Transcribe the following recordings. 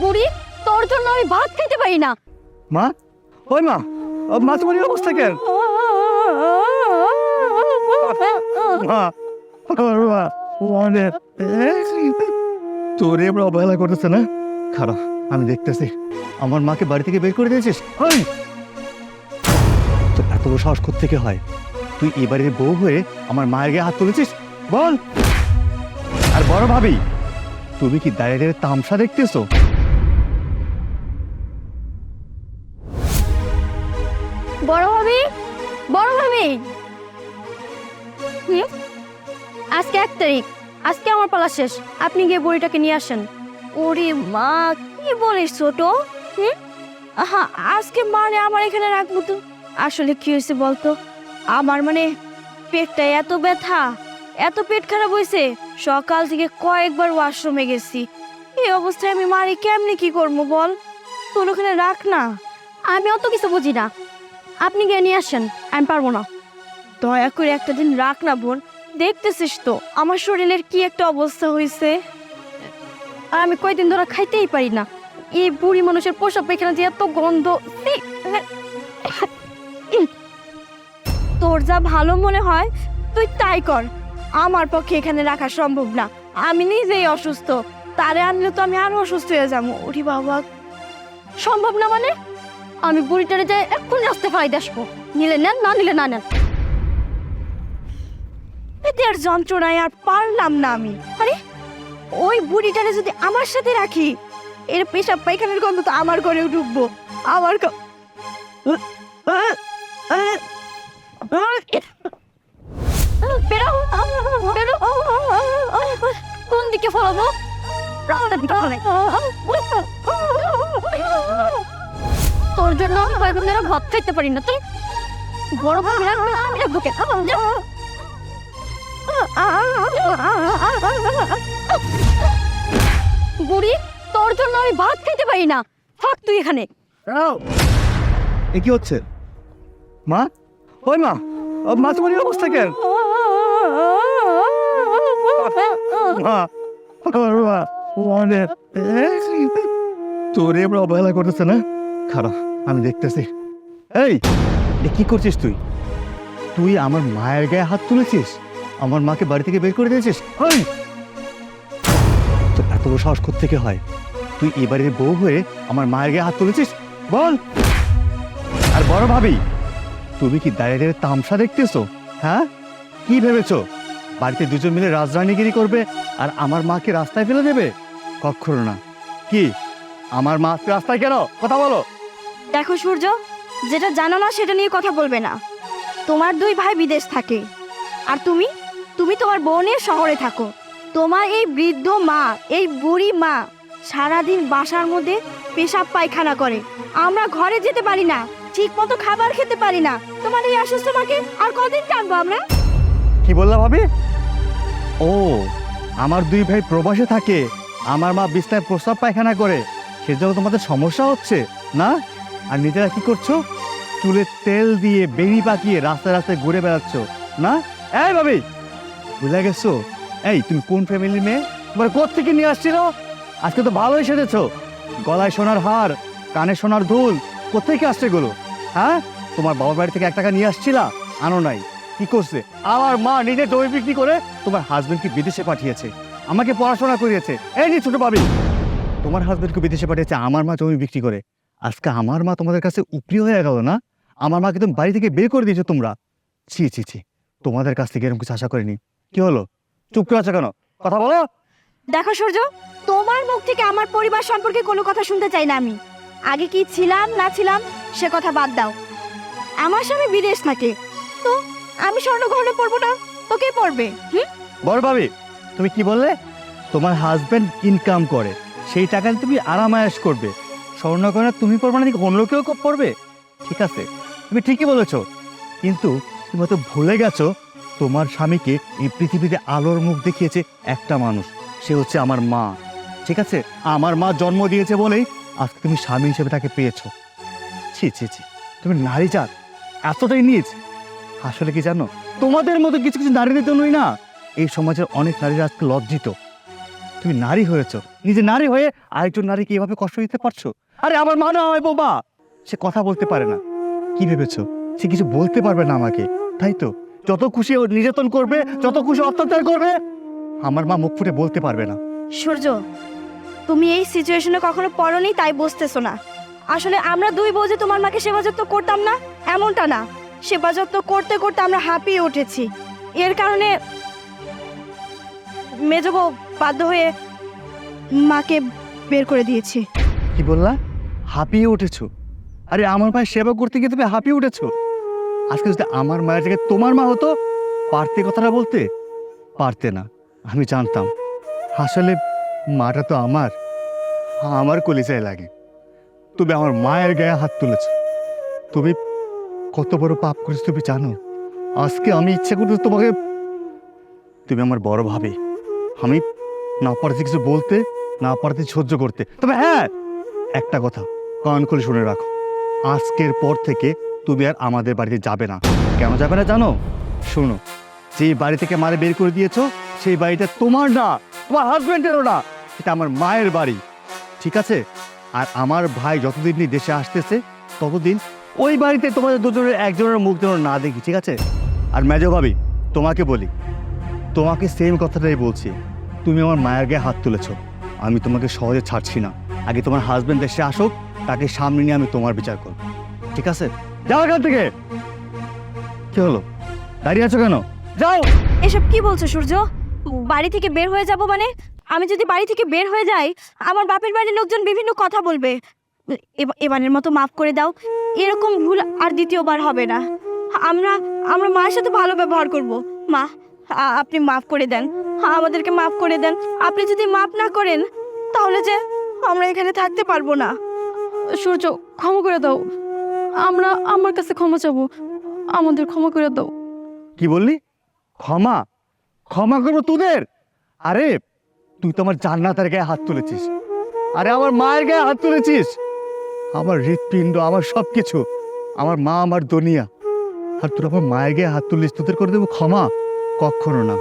বুড়ি, তোর জন্য আমি ভাত খেতে পারি না। মা? ওই মা মা, তোমার অবস্থা কেন? মা মা অনেক এবার অবহেলা করতেছে না? খারাপ আমি দেখতেছি। আমার মাকে বাড়ি থেকে বের করে দিয়েছিস? তোর এত সাহস থেকে হয়? তুই এই বাড়ির বউ হয়ে আমার মায়ের গায়ে হাত তুলেছিস? বল! আর বড় ভাবি, তুমি কি দাঁড়িয়ে তামসা দেখতেছো? বড় ভাবি? বড় ভাবি? আজকে এক তারিখ। আজকে আমার পালা শেষ। আপনি গিয়ে বুড়িটাকে নিয়ে আসেন। ওরে মা, কি বলিস ছোট? হুম? আহা, আজকে মানে আমার এখানে রাখব তো। আসলে কি হয়েছে বলতো? আমার মানে পেটটা এত ব্যথা। এত পেট খারাপ হয়েছে সকাল থেকে কয়েকবার ওয়াশরুমে গেছি। এই অবস্থায় আমি মারি কেমনি কি করব বল? তোর ওখানে রাখ না। আমি অত কিছু বুঝি না। আপনি গিয়ে নিয়ে আসেন আমি পারব না। দয়া করে একটা দিন রাখ না বোন। দেখতেছিস তো আমার শরীরের কি একটা অবস্থা হয়েছে আমি কয়দিন ধরে খাইতেই পারি না। এই বুড়ি মানুষের পোশাক পায়খানা যে এত গন্ধ তোর যা ভালো মনে হয় তুই তাই কর। আমার পক্ষে এখানে রাখা সম্ভব না আমি নিজেই অসুস্থ তারে আনলে তো আমি আরও অসুস্থ হয়ে যাব ওরে বাবা সম্ভব না মানে আমি বুড়িটারে যাই এক্ষুনি আসতে ফাইদে আসব নিলে নেন না নিলে না নেন এতে আর যন্ত্রণায় আর পারলাম না আমি আরে ওই বুড়িটারে যদি আমার সাথে রাখি এর পেশাব পায়খানার গন্ধ তো আমার ঘরেও ঢুকবো আমার গ- বেরো। কোন দিকে ফলাবো? রাস্তার দিকে তোর জন্য আমি ধরে ভাত খাইতে পারি না, তুই? বড় ভাই আমি বুড়ি, তোর জন্য আমি ভাত খাইতে পারি না। থাক তুই এখানে। এ কি হচ্ছে? মা? ওই মা মা তোমার অবস্থা কেন? তোরে অবহেলা করতেছে না? খারাপ আমি দেখতেছি। এই কি করছিস তুই? তুই আমার মায়ের গায়ে হাত তুলেছিস? আমার মাকে বাড়ি থেকে বের করে দিয়েছিস? ওই তোর এত সাহস থেকে হয়? তুই এই বাড়ির বউ হয়ে আমার মায়ের গায়ে হাত তুলেছিস? বল! আর বড় ভাবি, তুমি কি দাঁড়িয়ে দাঁড়িয়ে তামসা দেখতেছো? হ্যাঁ? কি ভেবেছো? বাড়িতে দুজন মিলে রাজরানীগিরি করবে আর আমার মাকে রাস্তায় ফেলে দেবে? কখনো না। কি? আমার মা রাস্তায় কেন? কথা বলো। দেখো সূর্য যেটা জানো না সেটা নিয়ে কথা বলবে না। তোমার দুই ভাই বিদেশ থাকে। আর তুমি? তুমি তোমার বোনের শহরে থাকো। তোমার এই বৃদ্ধ মা এই বুড়ি মা সারাদিন বাসার মধ্যে পেশাব পায়খানা করে। আমরা ঘরে যেতে পারি না ঠিক মতো খাবার খেতে পারি না। তোমার এই অসুস্থ মাকে আর কদিন টানবো আমরা? কি বললা ভাবি? ও, আমার দুই ভাই প্রবাসে থাকে। আমার মা বিছনায় প্রস্তাব পায়খানা করে। সেজন্য তোমাদের সমস্যা হচ্ছে, না? আর নিজেরা কি করছ? চুলে তেল দিয়ে বেনি পাকিয়ে রাস্তায় রাস্তায় ঘুরে বেড়াচ্ছ, না? এই ভাবি বুঝে গেছো? এই, তুমি কোন ফ্যামিলির মেয়ে? তোমার কোথ থেকে নিয়ে আসছিল? আজকে তো ভালোই সেজেছো। গলায় সোনার হার, কানে সোনার দুল কোথেকে আসছে এগুলো? হ্যাঁ? তোমার বাবার বাড়ি থেকে এক টাকা নিয়ে আসছিলা? আনো নাই। কি করছে? আমার মা নিজে জমি বিক্রি করে তোমার হাজবেন্ডকে বিদেশে পাঠিয়েছে। আমাকে পড়াশোনা করিয়েছে। এই যে ছোট ভাবি। তোমার হাজবেন্ডকে বিদেশে পাঠিয়েছে, আমার মা জমি বিক্রি করে। আজকে আমার মা তোমাদের কাছে উপরি হয়ে গেল না? আমার মাকে তুমি বাড়ি থেকে বের করে দিয়েছ তোমরা। ছি ছি ছি। তোমাদের কাছ থেকে এরকম কিছু আশা করিনি। কি হলো? চুপ করে আছো কেন? কথা বলো। দেখো সূর্য, তোমার মুখ থেকে আমার পরিবার সম্পর্কে কোনো কথা শুনতে চাই না আমি। আগে কি ছিলাম, না ছিলাম, সে কথা বাদ দাও। আমার স্বামী বিদেশ থাকে। তো আমি স্বর্ণ গহনে পড়ব না। তোকে পড়বে হুম? বড় ভাবি, তুমি কি বললে? তোমার হাজবেন্ড ইনকাম করে, সেই টাকায় তুমি আরামায়াস করবে। স্বর্ণকরা তুমি পড়বে না, নাকি অন্য কেউ পড়বে ঠিক আছে, তুমি ঠিকই বলেছ। কিন্তু তুমি তো ভুলে গেছো, তোমার স্বামীকে এই পৃথিবীতে আলোর মুখ দেখিয়েছে একটা মানুষ। সে হচ্ছে আমার মা। ঠিক আছে, আমার মা জন্ম দিয়েছে বলেই আজকে তুমি স্বামী হিসেবে তাকে পেয়েছ। ছি ছি ছি, তুমি নারী জাত, এতটাই নিজ। আসলে কি জানো? তোমাদের মতো কিছু কিছু নারীদের জন্যই না এই সমাজের অনেক নারীরা আজকে লজ্জিত। তুমি নারী হয়েছো, নিজে নারী হয়ে আরেকজন নারীকে এভাবে কষ্ট দিতে পারছ? আরে আমার মা না হয় বোমা! সে কথা বলতে পারে না। কি ভেবেছো? সে কিছু বলতে পারবে না আমাকে, তাই তো? যত খুশি ও নির্যাতন করবে, যত খুশি অত্যাচার করবে, আমার মা মুখ ফুটে বলতে পারবে না। সূর্য, তুমি এই সিচুয়েশনে কখনো পড়নি, তাই বুঝতেছো না। আসলে আমরা দুই বউ যে তোমার মাকে সেবা যত্ন করতাম না, এমনটা না। সেবা যত্ন করতে করতে আমরা হাঁপিয়ে উঠেছি। এর কারণে মেজবউ বাধ্য হয়ে মাকে বের করে দিয়েছি। কি বললা? হাঁপিয়ে উঠেছো? আরে আমার মায়ের সেবা করতে গিয়ে তুমি হাঁপিয়ে উঠেছো? আজকে যদি আমার মায়ের জায়গায় তোমার মা হতো, পারতে কথাটা বলতে? পারতে না, আমি জানতাম। আসলে মাটা তো আমার। আমার কলিজায় লাগে। তুমি আমার মায়ের গায়ে হাত তুলেছ। তুমি কত বড় পাপ করেছ তুমি জানো? আজকে আমি ইচ্ছে করতে তোমাকে তুমি আমার বড় ভাবে। আমি না পারছি কিছু বলতে, না পারছি সহ্য করতে। তবে হ্যাঁ একটা কথা, কান করে শুনে রাখো। আজকের পর থেকে তুমি আর আমাদের বাড়িতে যাবে না। কেন যাবে না জানো? শোনো যেই বাড়ি থেকে মারে বের করে দিয়েছ, সেই বাড়িটা তোমার না, তোমার হাজবেন্ডেরও না। এটা আমার মায়ের বাড়ি, ঠিক আছে? আর আমার ভাই যতদিন দেশে আসতেছে, ততদিন ওই বাড়িতে তোমাদের দুজনের একজনের মুখ যেন না দেখি, ঠিক আছে? আর মেজো ভাবি, তোমাকে বলি, তোমাকে সেম কথাটাই বলছি। তুমি আমার মায়ের গায়ে হাত তুলেছো। আমি তোমাকে সহজে ছাড়ছি না। আগে তোমার হাজবেন্ড দেশে আসুক, তাকে সামনে নিয়ে আমি তোমার বিচার করব। ঠিক আছে? যাও এখান থেকে! কি হলো? দাঁড়িয়ে আছো কেন? যাও! এসব কি বলছো, সূর্য? বাড়ি থেকে বের হয়ে যাব মানে? আমি যদি বাড়ি থেকে বের হয়ে যাই, আমার বাপের বাড়ির লোকজন বিভিন্ন কথা বলবে। এবারের মতো মাফ করে দাও। এরকম ভুল আর দ্বিতীয়বার হবে না। আমরা আমরা মায়ের সাথে ভালো ব্যবহার করব। মা আপনি মাফ করে দেন। আমাদেরকে মাফ করে দেন। আপনি যদি মাফ না করেন, তাহলে যে আমরা এখানে থাকতে পারব না। সূর্য, ক্ষমা করে দাও। আমরা, আমার কাছে ক্ষমা চাবো। আমাদের ক্ষমা করে দাও। কি বললি? ক্ষমা? ক্ষমা করব তোদের? আরে, তুই তো আমার জান্নাতের গায়ে হাত তুলেছিস। আরে, আমার মায়ের গায়ে হাত তুলেছিস। আমার হৃৎপিণ্ড, আমার সব কিছু আমার মা, আমার দুনিয়া। আর তোর আমার মায়ের গায়ে হাত তুলিস তোদের করে দেবো? ক্ষমা? কখনো না।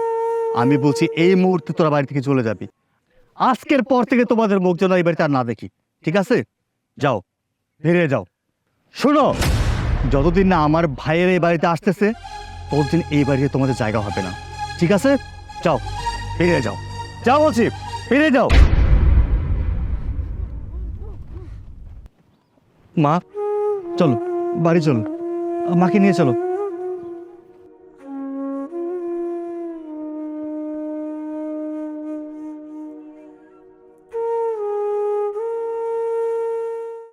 আমি বলছি, এই মুহূর্তে তোরা বাড়ি থেকে চলে যাবি। আজকের পর থেকে তোমাদের মুখ যেন এই বাড়িতে আর না দেখি। ঠিক আছে? যাও। বেরিয়ে যাও। শোনো, যতদিন না আমার ভাইয়ের এই বাড়িতে আসতেছে, ততদিন এই বাড়িতে তোমাদের জায়গা হবে না। ঠিক আছে? যাও। বেরিয়ে যাও। যাও বলছি, বেরিয়ে যাও। মা চলো বাড়ি চলো। মাকে নিয়ে চলো।